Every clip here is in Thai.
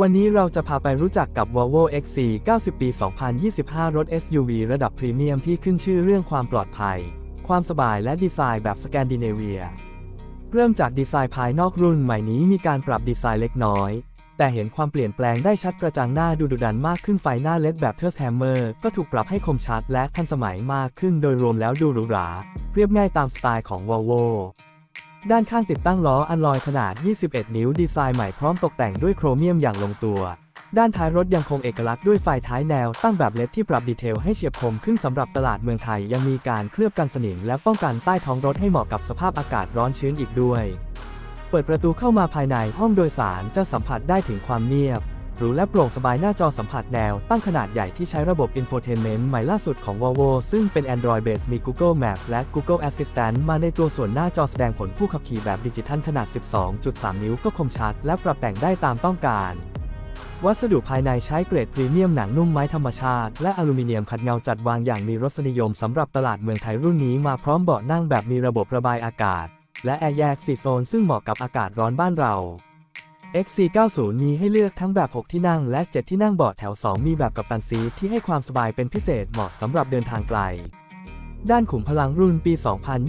วันนี้เราจะพาไปรู้จักกับ Volvo XC 90 ปี 2025 รถ SUV ระดับพรีเมียมที่ขึ้นชื่อเรื่องความปลอดภัย ความสบายและดีไซน์แบบสแกนดิเนเวีย เริ่มจากดีไซน์ภายนอกรุ่นใหม่นี้มีการปรับดีไซน์เล็กน้อย แต่เห็นความเปลี่ยนแปลงได้ชัดกระจังหน้าดูดุดันมากขึ้นไฟหน้าเลดแบบเทอร์แฮมเมอร์ก็ถูกปรับให้คมชัดและทันสมัยมากขึ้นโดยรวมแล้วดูหรูหรา เรียบง่ายตามสไตล์ของ Volvo ด้านข้างติดตั้งล้ออัลลอยขนาด 21 นิ้วดีไซน์ใหม่พร้อมตกแต่งด้วยโครเมียมอย่างลงตัว ด้านท้ายรถยังคงเอกลักษณ์ด้วยไฟท้ายแนวตั้งแบบเล็ดที่ปรับดีเทลให้เฉียบคมขึ้นสำหรับตลาดเมืองไทยยังมีการเคลือบกันสนิมและป้องกันใต้ท้องรถให้เหมาะกับสภาพอากาศร้อนชื้นอีกด้วย เปิดประตูเข้ามาภายในห้องโดยสารจะสัมผัสได้ถึงความเงียบ หรูและโปร่งสบายหน้าจอสัมผัสแนว ตั้งขนาดใหญ่ที่ใช้ระบบ Infotainment ใหม่ล่าสุดของ Volvo ซึ่งเป็น Android Base มี Google Map และ Google Assistant มาในตัวส่วนหน้าจอแสดงผลผู้ขับขี่แบบดิจิทัลขนาด 12.3 นิ้วก็คมชัด และปรับแต่งได้ตามต้องการ วัสดุภายในใช้เกรดพรีเมียมหนังนุ่มไม้ธรรมชาติ และอลูมิเนียมขัดเงาจัดวางอย่างมีรสนิยมสำหรับตลาดเมืองไทยรุ่นนี้มาพร้อมเบาะนั่งแบบมีระบบระบายอากาศ และแอร์แยก4โซนซึ่งเหมาะกับอากาศร้อนบ้านเรา XC90 มีให้เลือกทั้งแบบ 6 ที่นั่งและ 7 ที่นั่งเบาะแถว 2 มีแบบกับตันซีทที่ให้ความสบายเป็นพิเศษเหมาะสำหรับเดินทางไกล ด้านขุมพลังรุ่นปี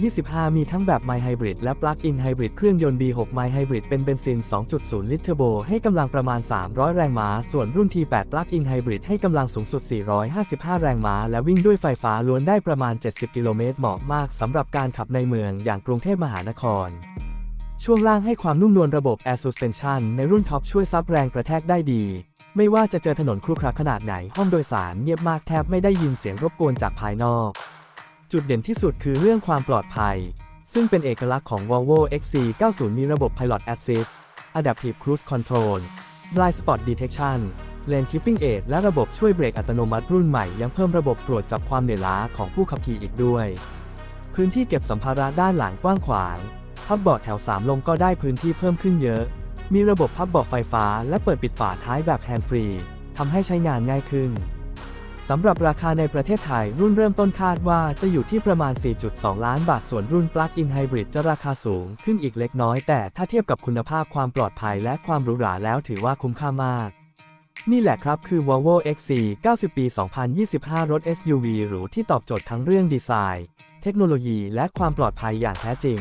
2025 มีทั้งแบบ My Hybrid และ Plug-in Hybrid เครื่องยนต์ B6 My Hybrid เป็นเบนซิน 2.0 ลิตรเทอร์โบให้กำลังประมาณ 300 แรงม้า ส่วนรุ่น T8 Plug-in Hybrid ให้กำลังสูงสุด 455 แรงม้า และวิ่งด้วยไฟฟ้าล้วนได้ประมาณ 70 กิโลเมตรเหมาะมากสำหรับการขับในเมืองอย่างกรุงเทพมหานคร ช่วงล่างให้ความนุ่มนวลระบบ Air Suspension ในรุ่นท็อปช่วยซับแรงกระแทกได้ดี ไม่ว่าจะเจอถนนครุขระขนาดไหน ห้องโดยสารเงียบมากแทบไม่ได้ยินเสียงรบกวนจากภายนอก จุดเด่นที่สุดคือเรื่องความปลอดภัย ซึ่งเป็นเอกลักษณ์ของ Volvo XC90 มีระบบ Pilot Assist Adaptive Cruise Control Blind Spot Detection Lane Keeping Aid และระบบช่วยเบรกอัตโนมัติรุ่นใหม่ยังเพิ่มระบบตรวจจับความเหนื่อยล้าของผู้ขับขี่อีกด้วย พื้นที่เก็บสัมภาระด้านหลังกว้างขวาง พับเบาะแถว 3 ลงก็ได้พื้นที่เพิ่มขึ้นเยอะ มีระบบพับเบาะไฟฟ้าและเปิดปิดฝาท้ายแบบแฮนด์ฟรีทำให้ใช้งานง่ายขึ้นสำหรับราคาในประเทศไทยรุ่นเริ่มต้นคาดว่าจะอยู่ที่ประมาณ 4.2 ล้านบาท ส่วนรุ่น Plug-in Hybrid จะราคาสูงขึ้นอีกเล็กน้อย แต่ถ้าเทียบกับคุณภาพความปลอดภัยและความหรูหราแล้วถือว่าคุ้มค่ามาก นี่แหละครับคือ Volvo XC 90 ปี 2025 รถ SUV หรูที่ตอบโจทย์ทั้งเรื่องดีไซน์ เทคโนโลยีและความปลอดภัยอย่างแท้จริง